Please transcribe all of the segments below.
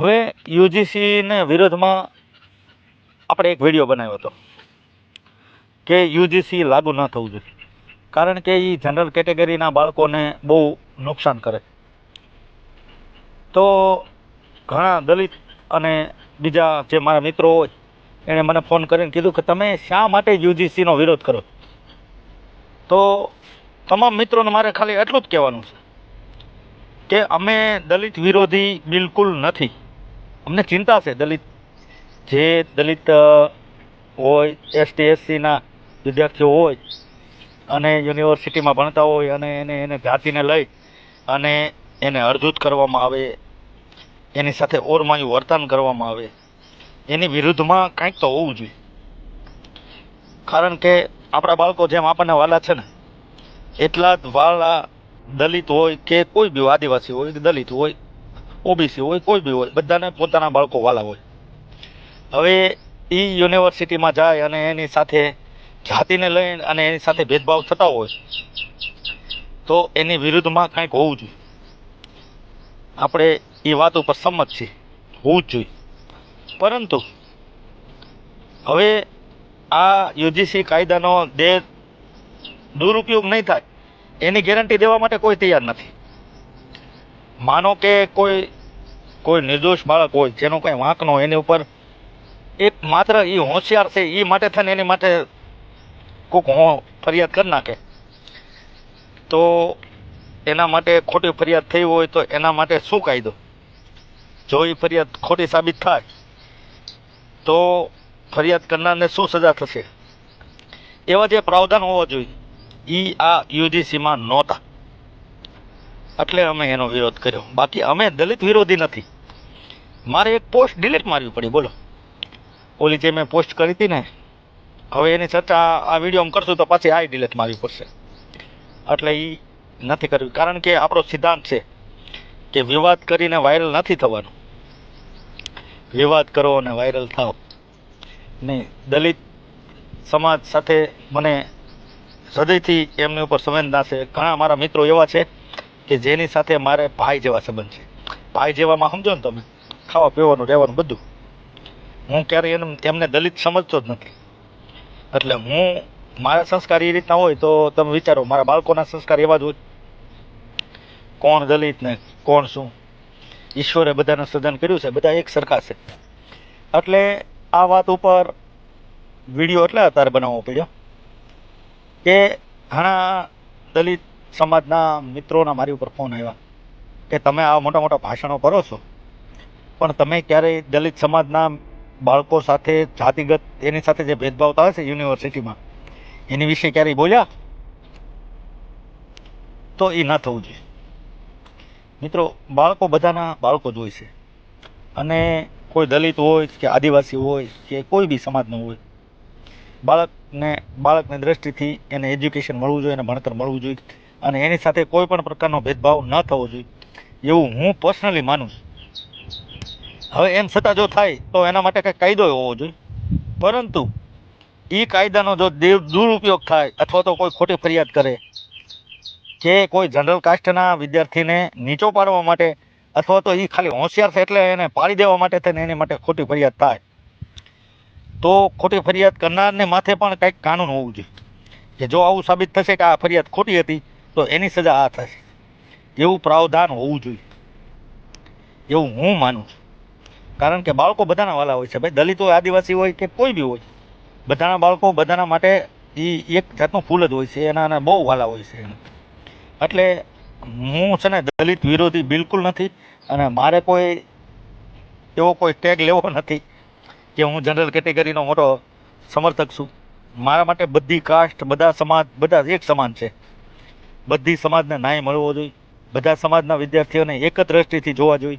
હવે યુજીસીને વિરોધમાં આપણે એક વીડિયો બનાવ્યો હતો કે યુજીસી લાગુ ન થવું જોઈએ. કારણ કે એ જનરલ કેટેગરીના બાળકોને બહુ નુકસાન કરે. તો ઘણા દલિત અને બીજા જે મારા મિત્રો હોય, એણે મને ફોન કરીને કીધું કે તમે શા માટે યુજીસીનો વિરોધ કરો? તો તમામ મિત્રોને મારે ખાલી એટલું જ કહેવાનું છે કે અમે દલિત વિરોધી બિલકુલ નથી. અમને ચિંતા છે દલિત. જે દલિત હોય એસટી એસસીના વિદ્યાર્થીઓ હોય અને યુનિવર્સિટીમાં ભણતા હોય અને એને એને જાતિને લઈ અને એને અડધૂત કરવામાં આવે, એની સાથે ઓરમાયું વર્તન કરવામાં આવે, એની વિરુદ્ધમાં કંઈક તો હોવું જોઈએ. કારણ કે આપણા બાળકો જેમ આપણને વાલા છે ને, એટલા જ વાલા દલિત હોય કે કોઈ બી આદિવાસી હોય કે દલિત હોય ઓબીસી હોય, કોઈ બી હોય, બધાને પોતાના બાળકો વાલા હોય. હવે એ યુનિવર્સિટીમાં જાય અને એની સાથે જાતિને લઈને અને એની સાથે ભેદભાવ થતા હોય, તો એની વિરુદ્ધમાં કંઈક હોવું જોઈએ. આપણે એ વાત ઉપર સંમત છીએ, હોવું જ જોઈએ. પરંતુ હવે આ યુજીસી કાયદાનો દે દુરુપયોગ નહીં થાય, એની ગેરંટી દેવા માટે કોઈ તૈયાર નથી. માનો કે કોઈ કોઈ નિર્દોષ બાળક હોય, જેનો કંઈ વાંક ન હોય, એની ઉપર એક માત્ર એ હોશિયાર છે એ માટે થઈને એની માટે કોઈક હો, ફરિયાદ કરી નાખે. તો એના માટે ખોટી ફરિયાદ થઈ હોય તો એના માટે શું કાયદો? જો એ ફરિયાદ ખોટી સાબિત થાય, તો ફરિયાદ કરનારને શું સજા થશે? એવા જે પ્રાવધાન હોવા જોઈએ એ આ યુજીસીમાં નહોતા. એટલે અમે એનો વિરોધ કર્યો. બાકી અમે દલિત વિરોધી નથી. મારે એક પોસ્ટ ડિલીટ મારવી પડી. બોલો. ઓલી જે મેં પોસ્ટ કરી હતી ને, હવે એની ચર્ચા આ વિડીયોમાં કરશું તો પાછી આ ડિલીટ મારવી પડશે. એટલે એ નથી કરવી. કારણ કે આપણો સિદ્ધાંત છે કે વિવાદ કરીને વાયરલ નથી થવાનું. વિવાદ કરો અને વાયરલ થાવ નહીં દલિત સમાજ સાથે મને હૃદયથી એમની ઉપર સંવેદના છે. ઘણા મારા મિત્રો એવા છે કે જેની સાથે મારે ભાઈ જેવા સંબંધ છે. ભાઈ જેવામાં સમજો ને તમે, ખાવા પીવાનું, રહેવાનું બધું. હું ક્યારેય એને તેમને દલિત સમજતો જ નથી. એટલે હું મારા સંસ્કાર એ રીતના હોય તો તમે વિચારો, મારા બાળકોના સંસ્કાર એવા જ હોય. કોણ દલિત ને કોણ શું? ઈશ્વરે બધાને સર્જન કર્યું છે, બધા એક સરખા છે. એટલે આ વાત ઉપર વીડિયો એટલે અત્યારે બનાવવો પડ્યો કે ઘણા દલિત સમાજના મિત્રોના મારી ઉપર ફોન આવ્યા કે તમે આ મોટા મોટા ભાષણો કરો છો. પણ તમે ક્યારેય દલિત સમાજના બાળકો સાથે, જાતિગત એની સાથે જે ભેદભાવ થાય છે યુનિવર્સિટીમાં, એની વિશે ક્યારેય બોલ્યા? તો એ ના થવું જોઈએ. મિત્રો, બાળકો બધાના બાળકો જ હોય છે. અને કોઈ દલિત હોય કે આદિવાસી હોય કે કોઈ બી સમાજનો હોય, બાળકને, બાળકની દ્રષ્ટિથી એને એજ્યુકેશન મળવું જોઈએ અને ભણતર મળવું જોઈએ. અને એની સાથે કોઈ પણ પ્રકારનો ભેદભાવ ન થવો જોઈએ. એવું હું પર્સનલી માનું છું. હવે એમ છતાં જો થાય, તો એના માટે કંઈક કાયદો હોવો જોઈએ. પરંતુ એ કાયદાનો જો દેવ દુરુપયોગ થાય, અથવા તો કોઈ ખોટી ફરિયાદ કરે, કે કોઈ જનરલ કાસ્ટના વિદ્યાર્થીને નીચો પાડવા માટે, અથવા તો એ ખાલી હોશિયાર છે એટલે એને પાડી દેવા માટે થઈને એની માટે ખોટી ફરિયાદ થાય, તો ખોટી ફરિયાદ કરનારને માથે પણ કંઈક કાનૂન હોવું જોઈએ. કે જો આવું સાબિત થશે કે આ ફરિયાદ ખોટી હતી તો એની સજા આ થશે. એવું પ્રાવધાન હોવું જોઈએ. એવું હું માનું છું. કારણ કે બાળકો બધાના વાલા હોય છે ભાઈ. દલિત આદિવાસી હોય કે કોઈ બી હોય, બધાના બાળકો બધાના માટે એ એક જાતનું ફૂલ જ હોય છે. એના બહુ વાલા હોય છે એટલે હું છે ને દલિત વિરોધી બિલકુલ નથી અને મારે કોઈ એવો કોઈ ટેગ લેવો નથી કે હું જનરલ કેટેગરીનો મોટો સમર્થક છું. મારા માટે બધી કાસ્ટ બધા સમાજ, બધા એક સમાન છે. બધી સમાજને ન્યાય મળવો જોઈએ. બધા સમાજના વિદ્યાર્થીઓને એક જ દ્રષ્ટિથી જોવા જોઈએ.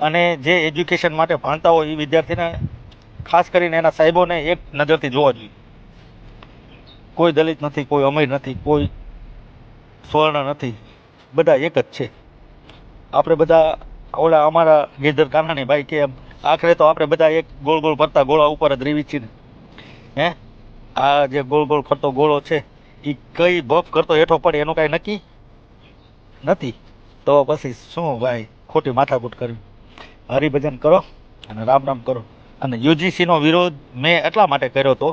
અને જે એજ્યુકેશન માટે ભણતા હોય એ વિદ્યાર્થીને ખાસ કરીને એના સાહેબોને એક નજરથી જોવા જોઈએ. કોઈ દલિત નથી, કોઈ અમીર નથી, કોઈ સ્વર્ણ નથી. બધા એક જ છે. આપણે બધા ઓલા અમારા ગીધર કાનાની ભાઈ કે આખરે તો આપણે બધા એક ગોળ ગોળ ફરતા ગોળા ઉપર જ રેવી છીએ હે? આ જે ગોળ ગોળ ફરતો ગોળો છે એ કઈ બફ કરતો હેઠો પડે એનું કાંઈ નક્કી નથી. તો પછી શું ભાઈ, ખોટી માથાકૂટ કરવી? હરિભજન કરો અને રામ રામ કરો. અને યુજીસીનો વિરોધ મેં એટલા માટે કર્યો હતો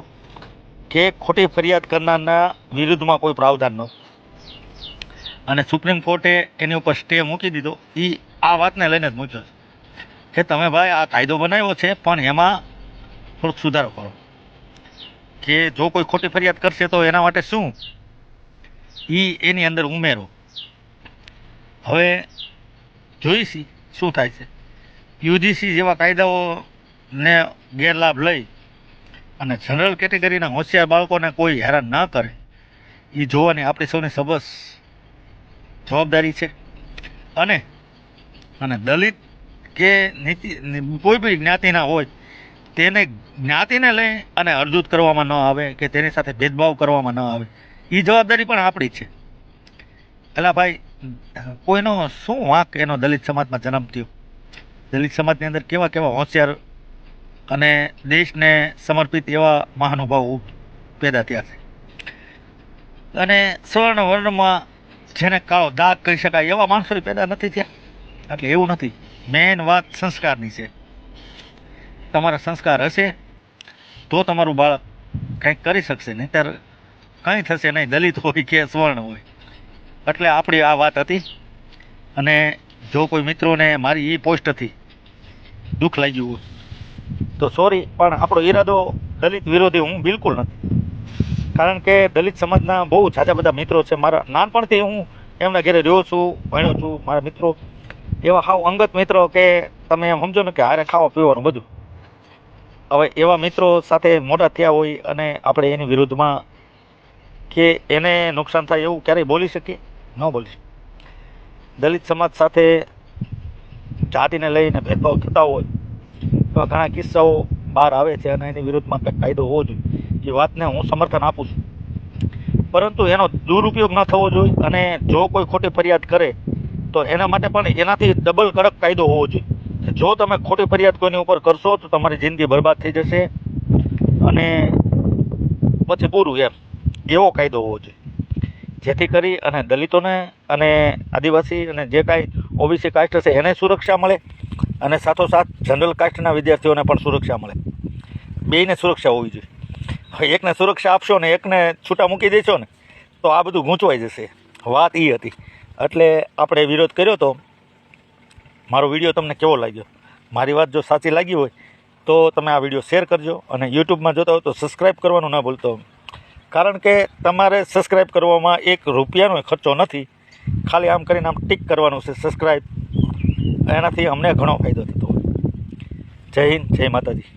કે ખોટી ફરિયાદ કરનારના વિરુદ્ધમાં કોઈ પ્રાવધાન ન અને સુપ્રીમ કોર્ટે એની ઉપર સ્ટે મૂકી દીધો. એ આ વાતને લઈને જ મૂક્યો કે તમે ભાઈ આ કાયદો બનાવ્યો છે, પણ એમાં થોડોક સુધારો કરો. કે જો કોઈ ખોટી ફરિયાદ કરશે તો એના માટે શું? એ એની અંદર ઉમેરો. હવે જોઈશી શું થાય છે. યુજીસી જેવા કાયદાઓને ગેરલાભ લઈ અને જનરલ કેટેગરીના હોશિયાર બાળકોને કોઈ હેરાન ન કરે એ જોવાની આપણી સૌની સબસ જવાબદારી છે. અને અને દલિત કે નીતિ, કોઈ બી જ્ઞાતિના હોય તેને જ્ઞાતિને લઈ અને અરજૂત કરવામાં ન આવે કે તેની સાથે ભેદભાવ કરવામાં ન આવે. એ જવાબદારી પણ આપણી છે. એટલે ભાઈ, કોઈનો શું વાંક એનો દલિત સમાજમાં જન્મ થયો? દલિત સમાજની અંદર કેવા કેવા હોશિયાર અને દેશને સમર્પિત એવા મહાનુભાવો પેદા થયા છે. અને સ્વર્ણ વર્ણમાં જેને કાળો દાગ કહી શકાય એવા માણસો પેદા નથી થયા. એટલે એવું નથી. મેન વાત સંસ્કારની છે. તમારા સંસ્કાર હશે, તો તમારું બાળક કંઈક કરી શકશે, નહીંતર કંઈ થશે નહીં, દલિત હોય કે સ્વર્ણ હોય. એટલે આપણી આ વાત હતી. અને જો કોઈ મિત્રોને મારી એ પોસ્ટથી દુઃખ લાગ્યું હોય, તો સોરી, પણ આપણો ઈરાદો દલિત વિરોધી હું બિલકુલ નથી. કારણ કે દલિત સમાજના બહુ ઝાઝા બધા મિત્રો છે. મારા નાનપણથી હું એમના ઘરે રહ્યો છું, ભણ્યો છું, મારા મિત્રો એવા હાવ અંગત મિત્રો કે તમે સમજો ને કે હારે ખાવા પીવાનું બધું. હવે એવા મિત્રો સાથે મોટા થયા હોય અને આપણે એની વિરુદ્ધમાં કે એને નુકસાન થાય એવું ક્યારેય બોલી શકીએ? ન બોલી દલિત સમાજ સાથે જાતિને લઈને ભેદભાવ થતા હોય, એવા ઘણા કિસ્સાઓ બહાર આવે છે અને એની વિરુદ્ધમાં કંઈક કાયદો હોવો જોઈએ. એ વાતને હું સમર્થન આપું છું. પરંતુ એનો દુરુપયોગ ન થવો જોઈએ અને જો કોઈ ખોટી ફરિયાદ કરે, તો એના માટે પણ એનાથી ડબલ કડક કાયદો હોવો જોઈએ. જો તમે ખોટી ફરિયાદ કોઈની ઉપર કરશો, તો તમારી જિંદગી બરબાદ થઈ જશે અને પછી પૂરું એમ. એવો કાયદો હોવો જોઈએ. જેથી કરી અને દલિતોને અને આદિવાસી અને જે કાંઈ ઓબીસી કાસ્ટ હશે, એને સુરક્ષા મળે અને સાથોસાથ જનરલ કાસ્ટના વિદ્યાર્થીઓને પણ સુરક્ષા મળે. બેયને સુરક્ષા હોવી જોઈએ. હવે એકને સુરક્ષા આપશો ને એકને છૂટા મૂકી દેશો ને, તો આ બધું ગૂંચવાઈ જશે. વાત એ હતી. એટલે આપણે વિરોધ કર્યો તો મારો વીડિયો તમને કેવો લાગ્યો? મારી વાત જો સાચી લાગી હોય, તો તમે આ વીડિયો શેર કરજો અને યુટ્યુબમાં જોતા હો તો સબસ્ક્રાઈબ કરવાનું ના ભૂલતો. કારણ કે તમારે સબસ્ક્રાઈબ કરવામાં એક રૂપિયાનો ખર્ચો નથી. ખાલી આમ કરીને આમ ટીક કરવાનું છે સબસ્ક્રાઈબ એનાથી અમને ઘણો ફાયદો થતો હોય. જય હિન્દ, જય માતાજી.